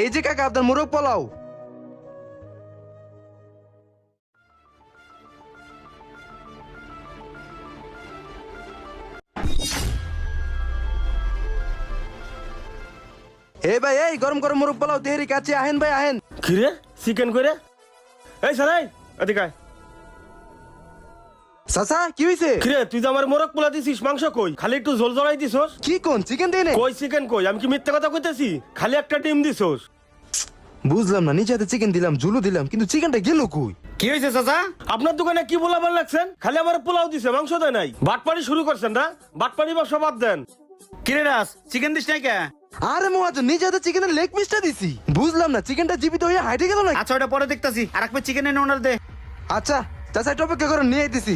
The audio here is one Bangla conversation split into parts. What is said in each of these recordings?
এই যে কাকা, আপনার মোরগ পোলাও। এই ভাই, এই গরম গরম মোরগ পোলাও তেহারি কাছে, আহেন ভাই, আহেন। কিরে? চিকেন করে এই সারাই, এদিকে। চাচা কি হয়েছে কিরে তুই যে আমার মোরগ পোলা দিছিস মাংস কই? খালি একটু ঝোল জড়াই দিছস? কি কোন চিকেন নে? কই চিকেন কই? আমি কি মিথ্যা কথা কইতেছি? খালি একটা ডিম দিছস। বুঝলাম না হাতে চিকেন দিলাম ঝুলু দিলাম কিন্তু চিকেনটা গেল কই? কি হয়েছে চাচা? আপনার দোকানে কি বলাবার লাগছেন? খালি আমার পোলাও দিছে মাংস দেয় নাই। বাটপাড়ি শুরু করছেন না? বাটপাড়ি বা সবাব দেন। কিরে রাস চিকেন দিস নাই কে? আরে মহাজন নিজে হাতে চিকেনের লেগ পিসটা দিছি। বুঝলাম না চিকেনটা জীবিত হয়ে হাইটে গেল না আচ্ছা ওটা পরে দেখতাছি। আর এক চিকেন এনে ওনার দে। আচ্ছা চাচা একটু অপেক্ষা করে নিয়ে আইতেছি।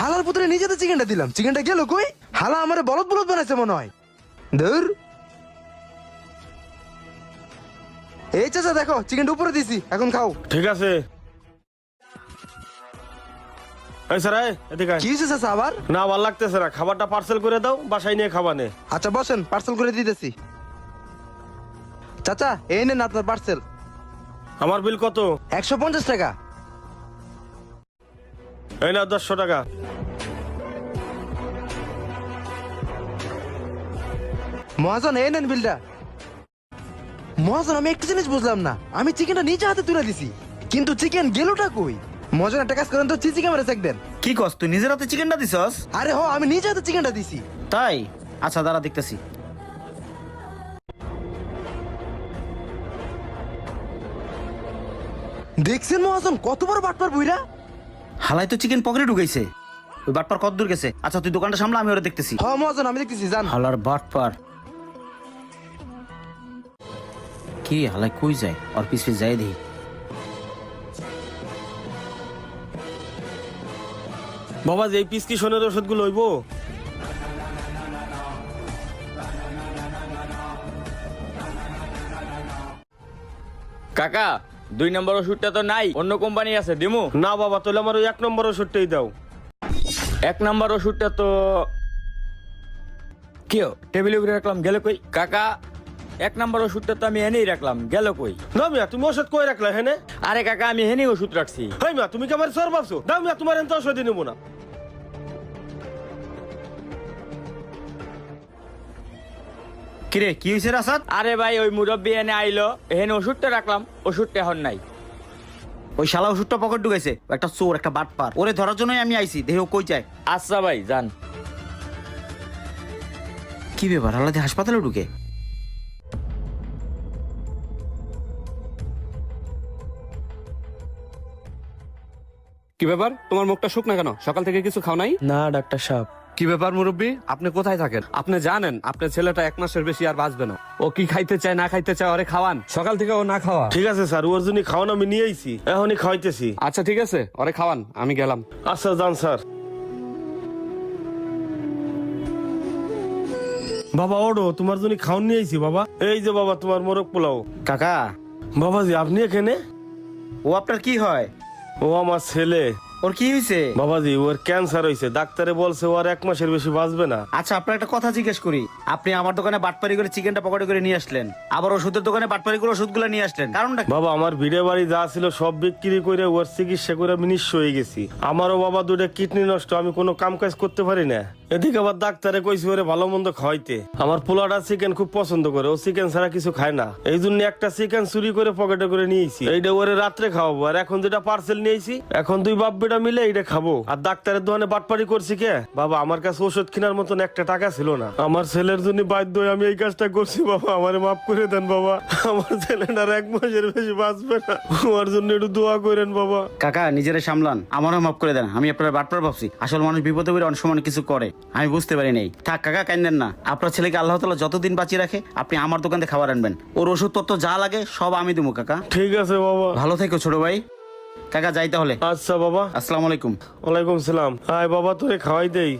হালার পুত্রে নিজে হাতে চিকেনটা দিলাম। চিকেনটা গেল কই? হালা আমারে বলদ বলদ বানাইছে মনে হয়। ধুর। এই চাচা দেখো চিকেনটা উপরে দিছি এখন খাও। ঠিক আছে। এই সারাই এদিকে আয়। কি হয়েছে চাচা আবার? না ভালো লাগতেছে না। খাবারটা পার্সেল করে দাও বাসায় নিয়ে খাবা নে। আচ্ছা বসেন পার্সেল করে দিতেছি। চাচা এই নেন আপনার পার্সেল আমার বিল কত? একশো পঞ্চাশ টাকা। এই না দশশো টাকা। মহাজন এই নেন বিলটা। মহাজন আমি একটা জিনিস বুঝলাম না। আমি চিকেনটা নিজে হাতে তুলে দিছি। কিন্তু চিকেন গেলোটা কই? মহাজন একটা কাজ করেন তো চিচি ক্যামেরা চেক দেন। কি কস তুই নিজের হাতে চিকেনটা দিছস? আরে হো আমি নিজে হাতে চিকেনটা দিছি। তাই? আচ্ছা দাঁড়া দেখতেছি। দেখছেন মহাজন কত বড় বাটপার বুইরা হালাই তো চিকেন পকেটে ঢুকাইছে। ওই বাটপার কত দূর গেছে? আচ্ছা তুই দোকানটা সামলা আমি ওরা দেখতেছি। হ মহাজন আমি দেখতেছি জান হালার বাটপার। কি হালাই কই যায়? আর পিছ পিছ যাই দেখি। বাবা যে এই পিস কি সোনের ওষুধগুলো হইব? কাকা দুই নম্বর ওষুধটা তো নাই অন্য কোম্পানি আছে দিমু। না বাবা তাহলে আমার ওই এক নম্বর ওষুধটাই দাও। এক নম্বর ওষুধটা তো কেউ টেবিলে উপরে রাখলাম গেল কই? কাকা এক নম্বর ওষুধটা তো আমি এনেই রাখলাম গেল কই? না মিয়া তুমি ওষুধ কই রাখলা হেনে? আরে কাকা আমি এনেই ওষুধ রাখছি। হই মিয়া তুমি কি আমার সর ভাবছ? দাও মিয়া তোমার এত ওষুধই নেব না। কিরে কি হয়েছে রাসাদ আরে ভাই ওই মুরব্বী এনে আইলো। এখানে ওষুধটা রাখলাম ওষুধটা এখন নাই। ওই শালা ওষুধটা পকেট ঢুকাইছে একটা চোর একটা বাটপার ওরে ধরার জন্যই আমি আইছি দেহ কই যায়। আচ্ছা ভাই যান। কি ব্যাপার আলাদা হাসপাতালে ঢুকে? কি ব্যাপার? তোমার মুখটা শুকনা কেন? সকাল থেকে কিছু খাও নাই? না ডাক্তার সাহেব। কি ব্যাপার মুরব্বী? আপনি কোথায় থাকেন? আপনি জানেন আপনার ছেলেটা এক মাসের বেশি আর বাঁচবে না। ও কি খাইতে চায় না খাইতে চায় ওরে খাওয়ান। সকাল থেকে ও না খাওয়া। ঠিক আছে স্যার ওর জন্য খাওয়ান আমি নিয়ে আইছি। এখনই খাওয়াইতেছি। আচ্ছা ঠিক আছে ওরে খাওয়ান আমি গেলাম। আচ্ছা যান স্যার। বাবা ওডো তোমার জন্য খাওয়ান নিয়ে আইছি বাবা। এই যে বাবা তোমার মোরগ পোলাও। কাকা। বাবাজি আপনি এখানে? ও আপনার কি হয়? ও আমার ছেলে। ওর কি হয়েছে বাবাজি ওর ক্যান্সার হয়েছে ডাক্তারে বলছে ওর এক মাসের বেশি বাঁচবে না। আচ্ছা আপনার একটা কথা জিজ্ঞেস করি। আপনি আমার দোকানে বাটপারি করে চিকেনটা পকেটে করে নিয়ে আসলেন। আবার ওষুধের দোকানে বাটপারি করে ওষুধগুলো নিয়ে আসলেন। কারণটা কি? বাবা আমার ভিড়ে বাড়ি যা ছিল সব বিক্রি করে ওর চিকিৎসা করে আমি নিঃস্ব হয়ে গেছি। আমারও বাবা দুটো কিডনি নষ্ট আমি কোনো কাম কাজ করতে পারি না। এদিকে আবার ডাক্তারে কইছি ওরে ভালো মন্দ খাওয়াইতে। আমার পোলাটা চিকেন খুব পছন্দ করে, ও চিকেন ছাড়া কিছু খায় না। এই জন্য একটা চিকেন চুরি করে পকেটে করে নিয়েছি। এইটা ওরে রাত্রে খাওয়াবো, আর এখন যেটা পার্সেল নিয়েছি, এখন দুই বাপ বেটা মিলে এইটা খাব। আর ডাক্তারের দোকানে বাটপাড়ি করছি কে? বাবা, আমার কাছে ওষুধ কেনার মতন একটা টাকা ছিল না। আমার ছেলের জন্য বাধ্য আমি এই কাজটা করছি, বাবা। আমারে মাফ করে দেন, বাবা। আমার ছেলেটার এক মাসের বেশি বাঁচবে না। আমার জন্য একটু দোয়া করেন, বাবা। কাকা, নিজেরা সামলান। আমারও মাফ করে দেন, আমি আপনার বাটপার ভাবছি। আসল মানুষ বিপদে পড়ে অনেক সময় কিছু করে। আমি বুঝতে পারি নাই। থাক কাকা কান্দেন না। আপনার ছেলেকে আল্লাহ তালা যতদিন বাঁচিয়ে রাখে আপনি আমার দোকান থেকে খাবার আনবেন। ওর ওষুধপত্র যা লাগে সব আমি দেবো কাকা। ঠিক আছে বাবা। ভালো থেকো ছোট ভাই। কাকা যাই তাহলে। আচ্ছা বাবা। আসসালামু আলাইকুম। ওয়ালাইকুম সালাম। আয় বাবা তোরে খাওয়াই দেই।